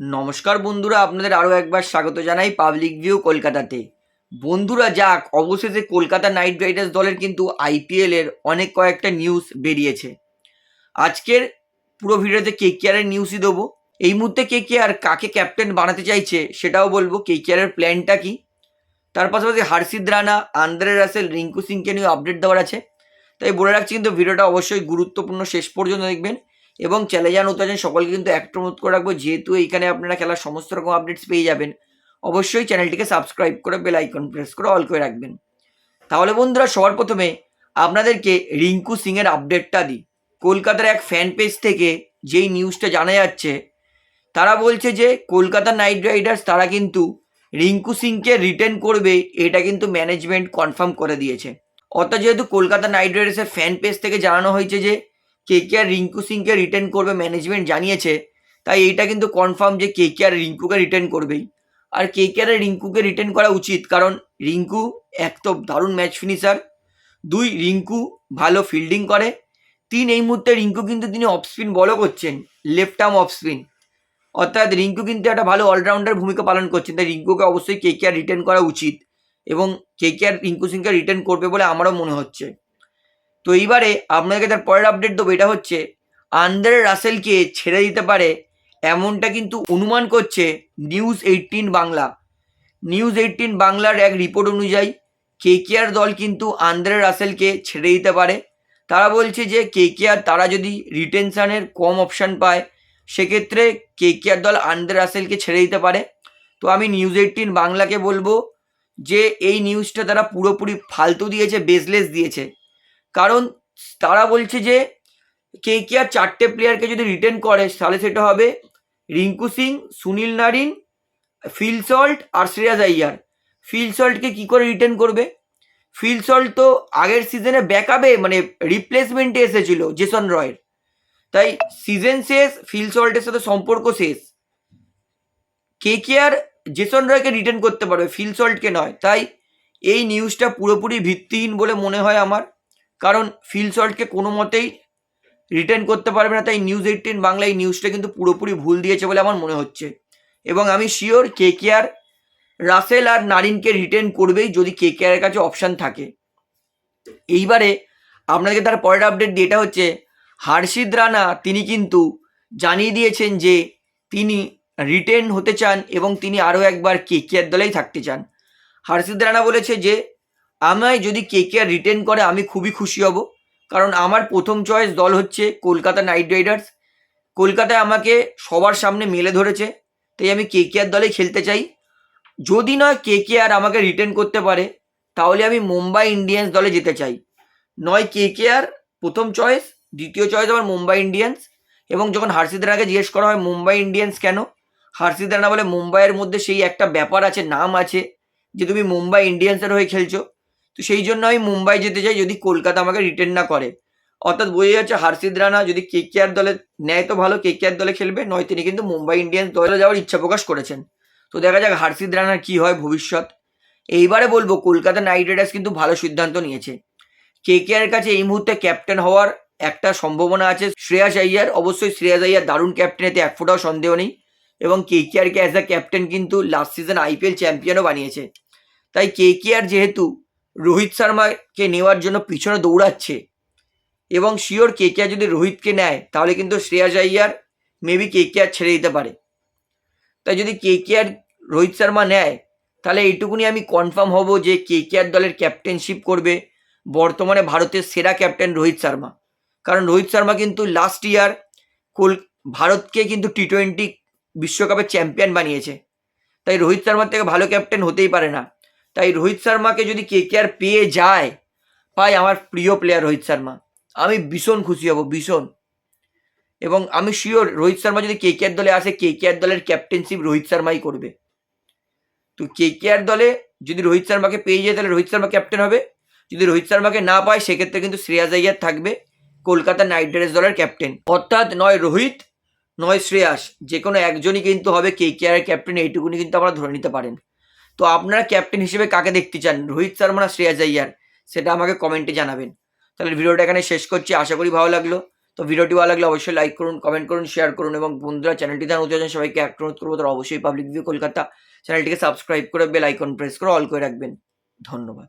নমস্কার বন্ধুরা, আপনাদের আরও একবার স্বাগত জানাই পাবলিক ভিউ কলকাতাতে। বন্ধুরা, যাক, অবশেষে কলকাতা নাইট রাইডার্স দলের কিন্তু আইপিএলের অনেক কয়েকটা নিউজ বেরিয়েছে। আজকের পুরো ভিডিওতে কে কেয়ারের নিউজই দেবো। এই মুহূর্তে কে কেয়ার কাকে ক্যাপ্টেন বানাতে চাইছে সেটাও বলব। কে কেয়ারের প্ল্যানটা কি? তার পাশাপাশি হার্ষিদ রানা, আন্দ্রে রাসেল, রিঙ্কু সিংকে নিয়ে আপডেট দেওয়ার আছে। তাই বলে রাখছি কিন্তু ভিডিওটা অবশ্যই গুরুত্বপূর্ণ। শেষ পর্যন্ত দেখবেন। এবং চ্যানেলে যান উত্তেজন সকলকে কিন্তু একটা অনুরোধ করে রাখব, যেহেতু এইখানে আপনারা খেলার সমস্ত রকম আপডেটস পেয়ে যাবেন, অবশ্যই চ্যানেলটিকে সাবস্ক্রাইব করে বেল আইকন প্রেস করে অল করে রাখবেন। তাহলে বন্ধুরা, সবার প্রথমে আপনাদেরকে রিঙ্কু সিংয়ের আপডেটটা দিই। কলকাতার এক ফ্যান পেজ থেকে যেই নিউজটা জানা যাচ্ছে, তারা বলছে যে কলকাতা নাইট রাইডার্স তারা কিন্তু রিঙ্কু সিংকে রিটার্ন করবে, এটা কিন্তু ম্যানেজমেন্ট কনফার্ম করে দিয়েছে। অর্থাৎ যেহেতু কলকাতা নাইট রাইডার্সের ফ্যান পেজ থেকে জানানো হয়েছে যে কে কে আর রিঙ্কু সিংকে রিটার্ন করবে ম্যানেজমেন্ট জানিয়েছে, তাই এইটা কিন্তু কনফার্ম যে কে কে আর রিঙ্কুকে রিটার্ন করবেই। আর কে কে আর রিঙ্কুকে রিটার্ন করা উচিত, কারণ রিঙ্কু এক তো দারুণ ম্যাচ ফিনিশার দুই রিঙ্কু ভালো ফিল্ডিং করে, তিন এই মুহূর্তে রিঙ্কু কিন্তু তিনি অফ স্পিন বলও করছেন লেফট আর্ম অফ স্পিন অর্থাৎ রিঙ্কু কিন্তু একটা ভালো অলরাউন্ডার ভূমিকা পালন করছেন, তাই রিঙ্কুকে অবশ্যই কে কে আর রিটার্ন করা উচিত, এবং কে কে আর রিঙ্কু সিংকে রিটার্ন করবে বলে আমারও মনে হচ্ছে। তো এইবারে আপনাদেরকে তার পরের আপডেট দেবো, এটা হচ্ছে আন্দ্রে রাসেলকে ছেড়ে দিতে পারে এমনটা কিন্তু অনুমান করছে news eighteen Bangla. News eighteen বাংলার এক রিপোর্ট অনুযায়ী কেকেআর দল কিন্তু আন্দ্রে রাসেলকে ছেড়ে দিতে পারে। তারা বলছে যে কেকেআর তারা যদি রিটেনশানের কম অপশান পায়, সেক্ষেত্রে কেকেআর দল আন্দ্রে রাসেলকে ছেড়ে দিতে পারে। তো আমি নিউজ এইটিন বাংলাকে বলব যে এই নিউজটা তারা পুরোপুরি ফালতু দিয়েছে বেসলেস দিয়েছে। কারণ তারা বলছে যে কে কে আর চারটে প্লেয়ারকে যদি রিটার্ন করে, তাহলে সেটা হবে Rinku Singh, Sunil Narine, Phil Salt আর শ্রেয়াস আইয়ার। ফিল সল্টকে কী করে রিটার্ন করবে? ফিল সল্ট তো আগের সিজনে ব্যাকআপে মানে রিপ্লেসমেন্টে এসেছিল, জেসন রয়ের। তাই সিজন শেষ, ফিল সল্টের সাথে সম্পর্ক শেষ। কে কে আর জেসন রয়কে রিটার্ন করতে পারবে, ফিল সল্টকে নয়। তাই এই নিউজটা পুরোপুরি ভিত্তিহীন বলে মনে হয় আমার। কারণ ফিল সল্টকে কোনো মতেই রিটার্ন করতে পারবে না, তাই নিউজ এইটিন বাংলা এই নিউজটা কিন্তু পুরোপুরি ভুল দিয়েছে বলে আমার মনে হচ্ছে। এবং আমি sure K K R Russell আর নারিনকে রিটার্ন করবেই যদি কে কে আর কাছে অপশান থাকে। এইবারে আপনাকে তার পরের আপডেট এটা হচ্ছে হার্ষিদ রানা তিনি কিন্তু জানিয়ে দিয়েছেন যে তিনি রিটেন হতে চান এবং তিনি আরও একবার কে কে আর দলেই থাকতে চান। হার্ষিদ রানা বলেছে যে আমায় যদি কে কে আর রিটেন করে, আমি খুবই খুশি হব। কারণ আমার প্রথম চয়েস দল হচ্ছে কলকাতা নাইট রাইডার্স কলকাতায় আমাকে সবার সামনে মেলে ধরেছে, তাই আমি কে কে আর দলে খেলতে চাই। যদি নয় কে কে আর আমাকে রিটেন করতে পারে, তাহলে আমি মুম্বাই ইন্ডিয়ান্স দলে যেতে চাই। নয় কে কে আর, প্রথম চয়েস দ্বিতীয় চয়েস আমার মুম্বাই ইন্ডিয়ান্স এবং যখন হার্ষিদ রানাকে জিজ্ঞেস করা হয়, মুম্বাই ইন্ডিয়ান্স কেন? হার্ষিদ রানা বলে, মুম্বাইয়ের মধ্যে সেই একটা ব্যাপার আছে, নাম আছে, যে তুমি মুম্বাই ইন্ডিয়ান্সের হয়ে খেলছো। তো সেই জন্য আমি মুম্বাই যেতে চাই যদি কলকাতা আমাকে রিটার্ন না করে। অর্থাৎ বোঝা যাচ্ছে হার্ষিদ রানা যদি কে কে আর দলে নেয় তো ভালো কে কে আর দলে খেলবে নয় তিনি কিন্তু মুম্বাই ইন্ডিয়ান্স দলে যাওয়ার ইচ্ছা প্রকাশ করেছেন। তো দেখা যাক হার্ষিদ রানার কী হয় ভবিষ্যৎ। এইবারে বলব, কলকাতা নাইট রাইডার্স কিন্তু ভালো সিদ্ধান্ত নিয়েছে। কে কে আর কাছে এই মুহূর্তে ক্যাপ্টেন হওয়ার একটা সম্ভাবনা আছে শ্রেয়াস আইয়ার। অবশ্যই শ্রেয়াস আইয়ার দারুণ ক্যাপ্টেন এতে এক ফোটাও সন্দেহ নেই। এবং কে কে আরকে অ্যাজ আ ক্যাপ্টেন কিন্তু লাস্ট সিজন আইপিএল চ্যাম্পিয়নও বানিয়েছে। তাই কে কে আর যেহেতু রোহিত শর্মাকে নেওয়ার জন্য পিছনে দৌড়াচ্ছে। এবং শিওর কে কে আর যদি রোহিতকে নেয়, তাহলে কিন্তু Shreyas Iyer maybe K K R ছেড়ে দিতে পারে। তাই যদি কে কে আর রোহিত শর্মা নেয়, তাহলে এইটুকুনি আমি কনফার্ম হব যে কে কে আর দলের ক্যাপ্টেনশিপ করবে বর্তমানে ভারতের সেরা ক্যাপ্টেন রোহিত শর্মা। কারণ রোহিত শর্মা কিন্তু লাস্ট ইয়ার কোল, ভারতকে কিন্তু টি টোয়েন্টি বিশ্বকাপের চ্যাম্পিয়ন বানিয়েছে। তাই রোহিত শর্মার থেকে ভালো ক্যাপ্টেন হতেই পারে না। তাই রোহিত শর্মাকে যদি কে কে আর পেয়ে যায়, পাই আমার প্রিয় প্লেয়ার রোহিত শর্মা। আমি ভীষণ খুশি হব, ভীষণ। এবং আমি শিওর রোহিত শর্মা যদি কে কে আর দলে আসে কে কে আর দলের ক্যাপ্টেনশিপ রোহিত শর্মাই করবে। তো কে কে আর দলে যদি রোহিত শর্মাকে পেয়ে যায়, তাহলে রোহিত শর্মা ক্যাপ্টেন হবে। যদি রোহিত শর্মাকে না পায়, সেক্ষেত্রে কিন্তু শ্রেয়াস আইয়ার থাকবে, কলকাতা নাইট রাইডার্স দলের ক্যাপ্টেন অর্থাৎ নয় রোহিত, নয় শ্রেয়াস। যে কোনো একজনই কিন্তু হবে কে কে ক্যাপ্টেন এইটুকুনি কিন্তু আমরা ধরে নিতে পারেন। তো আপনারা ক্যাপ্টেন হিসেবে কাকে দেখতে চান? রোহিত শর্মা না শ্রেয়াস আইয়ার? সেটা আমাকে কমেন্টে জানাবেন। তাহলে ভিডিওটা এখানে শেষ করছি। আশা করি ভালো লাগল। তো ভিডিওটি ভালো লাগলে অবশ্যই লাইক করুন কমেন্ট করুন শেয়ার করুন এবং বন্ধুরা চ্যানেলটি ধান উঠে সবাইকে এক অনুরোধ করব। তারা অবশ্যই পাবলিক ভিউ কলকাতা চ্যানেলটিকে সাবস্ক্রাইব করে বেল আইকন প্রেস করে অল করে রাখবেন। ধন্যবাদ।